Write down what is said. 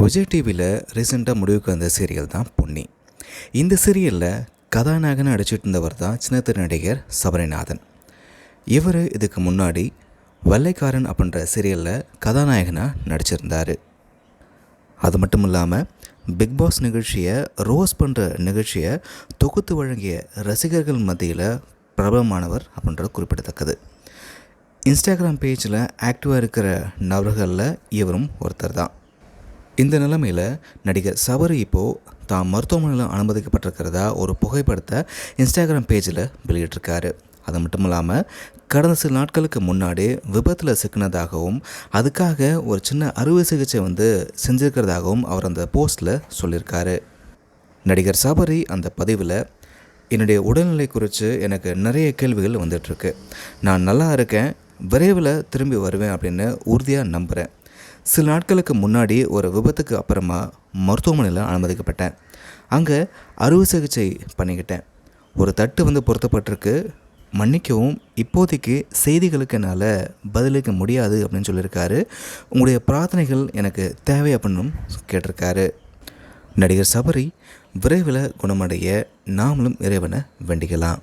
விஜய் டிவியில் ரீசெண்டாக முடிவுக்கு வந்த சீரியல் தான் பொன்னி. இந்த சீரியலில் கதாநாயகன் நடிச்சிட்டு இருந்தவர் தான் சின்னத்திர நடிகர் சபரிநாதன். இவர் இதுக்கு முன்னாடி வெள்ளைக்காரன் அப்படின்ற சீரியலில் கதாநாயகனாக நடிச்சிருந்தார். அது மட்டும் இல்லாமல் பிக் பாஸ் நிகழ்ச்சியை ரோஸ் பண்ணுற நிகழ்ச்சியை தொகுத்து வழங்கிய ரசிகர்கள் மத்தியில் பிரபலமானவர் அப்படின்றது குறிப்பிடத்தக்கது. இன்ஸ்டாகிராம் பேஜில் ஆக்டிவாக இருக்கிற நபர்களில் இவரும் ஒருத்தர் தான். இந்த நிலைமையில் நடிகர் சபரி இப்போது தான் மருத்துவமனையில் அனுமதிக்கப்பட்டிருக்கிறதா ஒரு புகைப்படத்தை இன்ஸ்டாகிராம் பேஜில் வெளியிட்டிருக்காரு. அது மட்டும் இல்லாமல் கடந்த சில நாட்களுக்கு முன்னாடி விபத்தில் சிக்கினதாகவும் அதுக்காக ஒரு சின்ன அறுவை சிகிச்சை வந்து செஞ்சுருக்கிறதாகவும் அவர் அந்த போஸ்ட்டில் சொல்லியிருக்காரு. நடிகர் சபரி அந்த பதிவில் என்னுடைய உடல்நிலை குறித்து எனக்கு நிறைய கேள்விகள் வந்துட்டுருக்கு. நான் நல்லா இருக்கேன் விரைவில் திரும்பி வருவேன் அப்படின்னு உறுதியாக நம்புகிறேன் சில நாட்களுக்கு முன்னாடி ஒரு விபத்துக்கு அப்புறமா மருத்துவமனையில் அனுமதிக்கப்பட்டேன். அங்கே அறுவை சிகிச்சை பண்ணிக்கிட்டேன். ஒரு தட்டு வந்து பொருத்தப்பட்டிருக்கு. மன்னிக்கவும் இப்போதைக்கு செய்திகளுக்கு என்னால் பதிலளிக்க முடியாது அப்படின்னு சொல்லியிருக்காரு. உங்களுடைய பிரார்த்தனைகள் எனக்கு தேவை அப்படின்னும் கேட்டிருக்காரு. நடிகர் சபரி விரைவில் குணமடைய நாமளும் இறைவனை வேண்டிக்கலாம்.